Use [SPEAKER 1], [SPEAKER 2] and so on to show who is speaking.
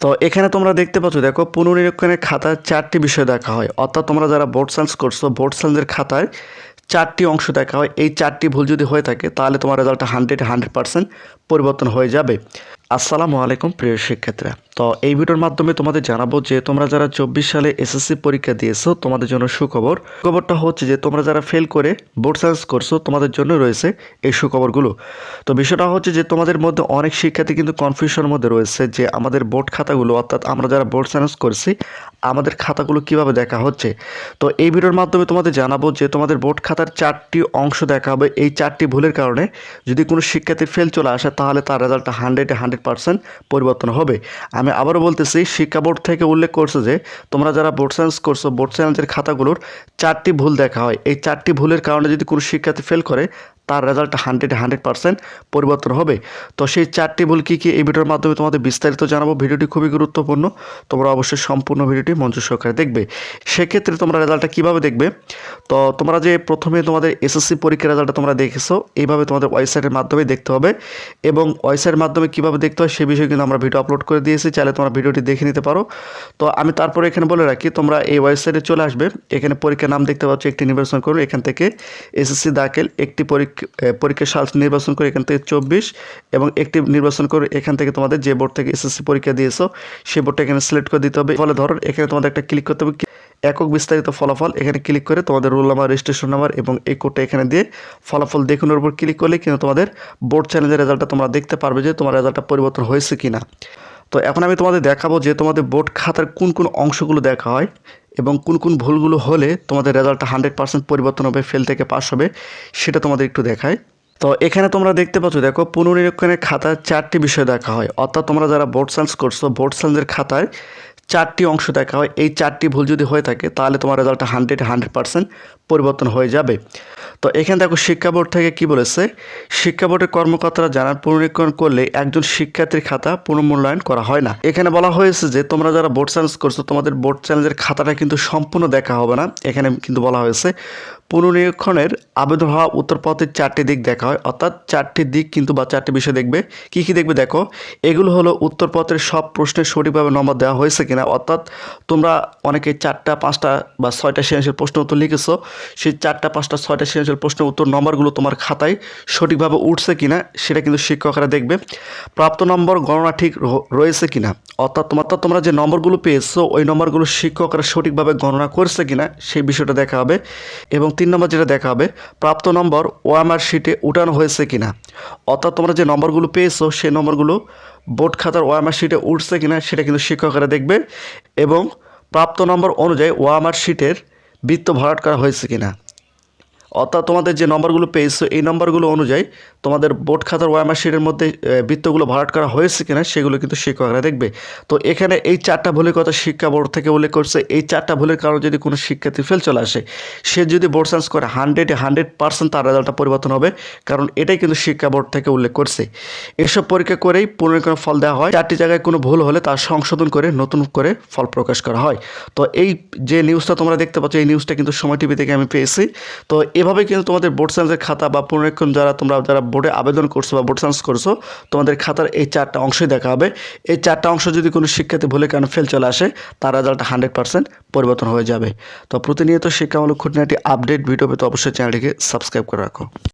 [SPEAKER 1] তো এখানে তোমরা দেখতে পাচ্ছ, দেখো পুনর্নিরীক্ষণের খাতায় চারটি বিষয় দেখা হয়। অর্থাৎ তোমরা যারা বোর্ড সায়েন্স করছ বোর্ড সায়েন্সের খাতায় চারটি অংশ দেখা হয়। এই চারটি ভুল যদি হয়ে থাকে, তাহলে তোমার রেজাল্টটা হান্ড্রেড হান্ড্রেড পার্সেন্ট পরিবর্তন হয়ে যাবে। আসসালামু আলাইকুম, প্রিয় শিক্ষার্থীরা। তো এই ভিডিওর মাধ্যমে তোমাদের জানাব যে তোমরা যারা চব্বিশ সালে এসএসসি পরীক্ষা দিয়েছ, তোমাদের জন্য সুখবর। খবরটা হচ্ছে যে তোমরা যারা ফেল করে বোর্ড সায়েন্স করছ, তোমাদের জন্য রয়েছে এই সুখবরগুলো। তো বিষয়টা হচ্ছে যে তোমাদের মধ্যে অনেক শিক্ষার্থী কিন্তু কনফিউশনের মধ্যে রয়েছে যে আমাদের বোর্ড খাতাগুলো, অর্থাৎ আমরা যারা বোর্ড সায়েন্স করছি, আমাদের খাতাগুলো কীভাবে দেখা হচ্ছে? তো এই ভিডিওর মাধ্যমে তোমাদের জানাব যে তোমাদের বোর্ড খাতার চারটি অংশ দেখা হবে। এই চারটি ভুলের কারণে যদি কোনো শিক্ষার্থী ফেল চলে আসে, তাহলে তার রেজাল্টটা হান্ড্রেডে হান্ড্রেড পার্সেন্ট পরিবর্তন হবে। আমি আবারও বলতেছি, শিক্ষা বোর্ড থেকে উল্লেখ করছে যে, তোমরা যারা বোর্ড সায়েন্স করছ, বোর্ড সায়েন্সের খাতাগুলোর চারটি ভুল দেখা হয়। এই চারটি ভুলের কারণে যদি কোনো শিক্ষার্থী ফেল করে, তার রেজাল্ট হান্ড্রেড হান্ড্রেড পার্সেন্ট পরিবর্তন হবে। তো সেই চারটি ভুল কী কী? এই ভিডিওর মাধ্যমে তোমাদের বিস্তারিত জানাব। ভিডিওটি খুবই গুরুত্বপূর্ণ। তোমরা অবশ্যই সম্পূর্ণ ভিডিওটি মঞ্চ সহকারে দেখবে। সেক্ষেত্রে তোমরা রেজাল্টটা কীভাবে দেখবে? তো তোমরা যে প্রথমে তোমাদের এসএসসি পরীক্ষার রেজাল্টটা তোমরা দেখেছ, এইভাবে তোমাদের ওয়েবসাইটের মাধ্যমে দেখতে হবে এবং ওয়েবসাইটের মাধ্যমে কীভাবে দেখতে হয়, সে বিষয়ে কিন্তু আমরা ভিডিও আপলোড করে দিয়েছি। চাইলে তোমরা ভিডিওটি দেখে নিতে পারো। তো আমি তারপরে এখানে বলে রাখি, তোমরা এই ওয়েবসাইটে চলে আসবে, এখানে পরীক্ষার নাম দেখতে পাচ্ছ, একটি নির্বাচন করুন এখান থেকে এসএসসি দাখিল, একটি পরীক্ষা পরীক্ষার সাল নির্বাচন করে, এখান থেকে চব্বিশ, এবং একটি নির্বাচন করে, এখান থেকে তোমাদের যে বোর্ড থেকে এসএসসি পরীক্ষা দিয়েছ সেই বোর্ডটা এখানে সিলেক্ট করে দিতে হবে। ফলে ধরো, এখানে তোমাদের একটা ক্লিক করতে হবে একক বিস্তারিত ফলাফল, এখানে ক্লিক করে তোমাদের রোল নাম্বার রেজিস্ট্রেশন নাম্বার এবং এই কোডটা এখানে দিয়ে ফলাফল দেখুনের উপর ক্লিক করলে কিন্তু তোমাদের বোর্ড চ্যালেঞ্জের রেজাল্টটা তোমরা দেখতে পারবে যে তোমার রেজাল্টটা পরিবর্তন হয়েছে কি না তো এখন আমি তোমাদের দেখাবো যে তোমাদের বোর্ড খাতার কোন কোন অংশগুলো দেখা হয় এবং কোন কোন ভুলগুলো হলে তোমাদের রেজাল্টটা হান্ড্রেড পার্সেন্ট পরিবর্তন হবে ফেল থেকে পাস হবে, সেটা তোমাদের একটু দেখায় তো এখানে তোমরা দেখতে পাচ্ছ, দেখো পুনর্নিরীক্ষণের খাতায় চারটি বিষয় দেখা হয়। অর্থাৎ তোমরা যারা বোর্ড সায়েন্স করছ বোর্ড সায়েন্সের খাতায় চারটি অংশ দেখা হয়। এই চারটি ভুল যদি হয়ে থাকে, তাহলে তোমার রেজাল্টটা হান্ড্রেড হান্ড্রেড পার্সেন্ট পরিবর্তন হয়ে যাবে। তো এখানে দেখো, শিক্ষা বোর্ড থেকে কি বলেছে? শিক্ষা বোর্ডের কর্মকর্তারা জানান পুনরীক্ষণ করলে একজন শিক্ষার্থীর খাতা পুনর্মূল্যায়ন করা হয় না। এখানে বলা হয়েছে যে, তোমরা যারা বোর্ড সায়েন্স করছ, তোমাদের বোর্ড চ্যালেঞ্জের খাতাটা কিন্তু সম্পূর্ণ দেখা হবে না। এখানে কিন্তু বলা হয়েছে, পুনর্নিরীক্ষণের আবেদন হওয়া উত্তরপথের চারটি দিক দেখা হয়। অর্থাৎ চারটি দিক কিন্তু বা চারটি বিষয় দেখবে। কি কি দেখবে দেখো, এগুলো হলো উত্তরপত্রের সব প্রশ্নের সঠিকভাবে নম্বর দেওয়া হয়েছে কিনা। অর্থাৎ তোমরা অনেকে চারটা, পাঁচটা বা ছয়টা সৃজনশীল প্রশ্ন উত্তর লিখেছো। সেই চারটা, পাঁচটা, ছয়টা সৃজনশীল প্রশ্ন উত্তর নম্বরগুলো তোমার খাতায় সঠিকভাবে উঠছে কিনা, সেটা কিন্তু শিক্ষকরা দেখবে। প্রাপ্ত নম্বর, গণনা ঠিক রয়েছে কিনা। অর্থাৎ তোমার তোমরা যে নম্বরগুলো পেয়েছ, ওই নম্বরগুলো শিক্ষকরা সঠিকভাবে গণনা করছে কিনা, সেই বিষয়টা দেখা হবে। এবং তিন নম্বর যেটা দেখা হবে, প্রাপ্ত নম্বর ওয়ামার শিটে উঠানো হয়েছে কিনা। অর্থাৎ তোমরা যে নম্বরগুলো পেয়েছ, সেই নম্বরগুলো বোর্ড খাতার ওয়ামার শিটে উঠছে কিনা সেটা কিন্তু শিক্ষকেরা দেখবে এবং প্রাপ্ত নম্বর অনুযায়ী ওয়ামার শিটের বৃত্ত ভরাট করা হয়েছে কিনা। অর্থাৎ তোমাদের যে নম্বরগুলো পেয়েছ, এই নম্বরগুলো অনুযায়ী তোমাদের বোর্ড খাতার ওয়ামার শিটের মধ্যে বৃত্তগুলো ভরাট করা হয়েছে কিনা সেগুলো কিন্তু শিক্ষকরা দেখবে। তো এখানে এই চারটা ভুলের কথা শিক্ষা বোর্ড থেকে উল্লেখ করছে। এই চারটা ভুলের কারণে যদি কোনো শিক্ষার্থী ফেল চলে আসে, সে যদি বোর্ড সায়েন্স করে হান্ড্রেডে হান্ড্রেড পার্সেন্ট তার রেজাল্টটা পরিবর্তন হবে, কারণ এটাই কিন্তু শিক্ষা বোর্ড থেকে উল্লেখ করছে। এসব পরীক্ষা করেই পুনরীক্ষণ ফল দেওয়া হয়। চারটি জায়গায় কোনো ভুল হলে তার সংশোধন করে নতুন করে ফল প্রকাশ করা হয়। তো এই যে নিউজটা তোমরা দেখতে পাচ্ছ, এই নিউজটা কিন্তু সময় টিভি থেকে আমি পেয়েছি। তো এভাবে কিন্তু তোমাদের বোর্ড সায়েন্সের খাতা বা পুনরীক্ষণ যারা তোমরা, যারা বোর্ডে আবেদন করছ বা বোর্ড চান্স করছ, তোমাদের খাতার এই চারটা অংশই দেখা হবে। এই চারটা অংশ যদি কোনো শিক্ষার্থী ভুলে কেন ফেল চলে আসে, তার রেজাল্ট হান্ড্রেড পার্সেন্ট পরিবর্তন হয়ে যাবে। তো প্রতিনিয়ত শিক্ষামূলক খুঁটিনাটি আপডেট ভিডিও পেতে অবশ্যই চ্যানেলটিকে সাবস্ক্রাইব করে রাখো।